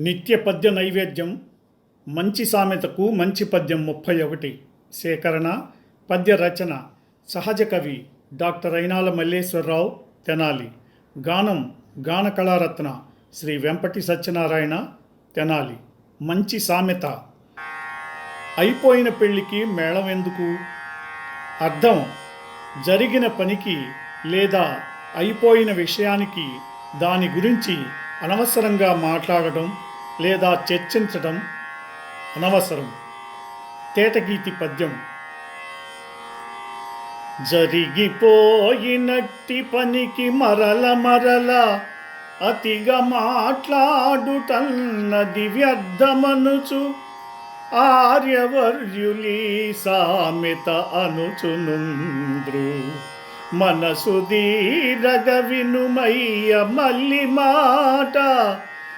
నిత్య పద్య నైవేద్యం మంచి సామెతకు మంచి పద్యం ముప్పై ఒకటి సేకరణ పద్య రచన సహజ కవి డాక్టర్ అయినాల మల్లేశ్వరరావు తెనాలి. గానం గాన కళారత్న శ్రీ వెంపటి సత్యనారాయణ తెనాలి. మంచి సామెత. అయిపోయిన పెళ్ళికి మేళం ఎందుకు? అర్థం. జరిగిన పనికి లేదా అయిపోయిన విషయానికి దాని గురించి అనవసరంగా మాట్లాడడం లేదా చర్చించడం అనవసరం. తేటగీతి పద్యం. జరిగిపోయినట్టి పనికి మరల మరల అతిగా మాట్లాడుటన్నది వ్యర్థమనుచు ఆర్యవర్యులీ సామెత అనుచునుంద్రు. మనసు దీరగ వినుమయ్య మల్లి మాట